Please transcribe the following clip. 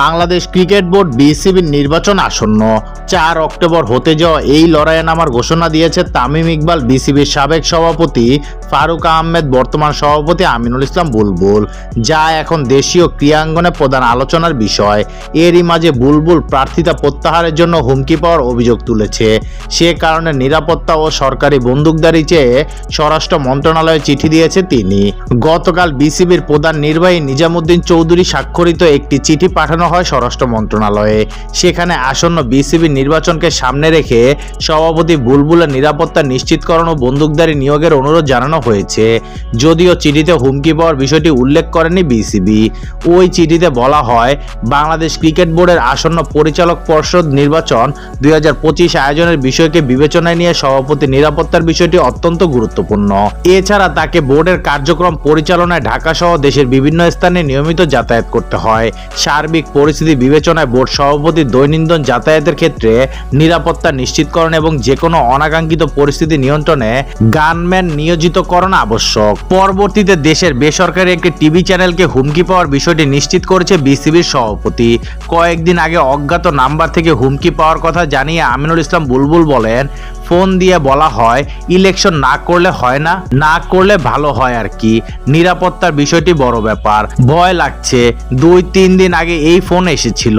Bangladesh cricket board বিসিবির নির্বাচন আসন্ন। চার অক্টোবর হতে যাওয়া এই লড়াইয়ে নামার ঘোষণা দিয়েছে তামিম ইকবাল বিসিবির সাবেক সভাপতি ফারুক আহমেদ, বর্তমান সভাপতি আমিনুল ইসলাম বুলবুল, যা এখন দেশীয় ক্রীড়াঙ্গনে প্রধান আলোচনার বিষয়। এরই মাঝে বুলবুল প্রার্থিতা প্রত্যাহারের জন্য হুমকি পাওয়ার অভিযোগ তুলেছে। সে কারণে নিরাপত্তা ও সরকারি বন্দুকদারি চেয়ে স্বরাষ্ট্র মন্ত্রণালয়ে চিঠি দিয়েছে তিনি। গতকাল বিসিবির প্রধান নির্বাহী নিজামুদ্দিন চৌধুরী স্বাক্ষরিত একটি চিঠি পাঠানো হয় স্বরাষ্ট্র মন্ত্রণালয়ে। সেখানে আসন্ন বিসিবি নির্বাচনকে সামনে রেখে সভাপতি বুলবুলের নিরাপত্তা নিশ্চিতকরণ ও বন্দুকদারি নিয়োগের অনুরোধ জানানো হয়েছে। যদিও চিঠিতে হুমকি পাওয়ার বিষয়টি উল্লেখ করেনি বিসিবি। ওই চিঠিতে বলা হয়, বাংলাদেশ ক্রিকেট বোর্ডের আসন্ন পরিচালক পর্ষদ নির্বাচন দুই হাজার পঁচিশ আয়োজনের বিষয়কে বিবেচনায় নিয়ে সভাপতি নিরাপত্তার বিষয়টি অত্যন্ত গুরুত্বপূর্ণ। এছাড়া তাকে বোর্ডের কার্যক্রম পরিচালনায় ঢাকা সহ দেশের বিভিন্ন স্থানে নিয়মিত যাতায়াত করতে হয়। সার্বিক পরিস্থিতি বিবেচনায় বোর্ড সভাপতির দৈনন্দিন যাতায়াতের ক্ষেত্রে নিরাপত্তা নিশ্চিতকরণ এবং যে কোনো অনাকাঙ্ক্ষিত পরিস্থিতি নিয়ন্ত্রণে গানম্যান নিয়োজিতকরণ আবশ্যক। পরবর্তীতে দেশের বেসরকারি একটি টিভি চ্যানেলকে হুমকি পাওয়ার বিষয়টি নিশ্চিত করেছে বিসিবির সভাপতি। কয়েকদিন আগে অজ্ঞাত নাম্বার থেকে হুমকি পাওয়ার কথা জানিয়ে আমিনুল ইসলাম বুলবুল বলেন, ফোন দিয়ে বলা হয়, ইলেকশন না করলে হয় না না করলে ভালো হয় আর কি। নিরাপত্তার বিষয়টি বড় ব্যাপার। ভয় লাগছে। দুই, তিন দিন আগে এই ফোন এসেছিল।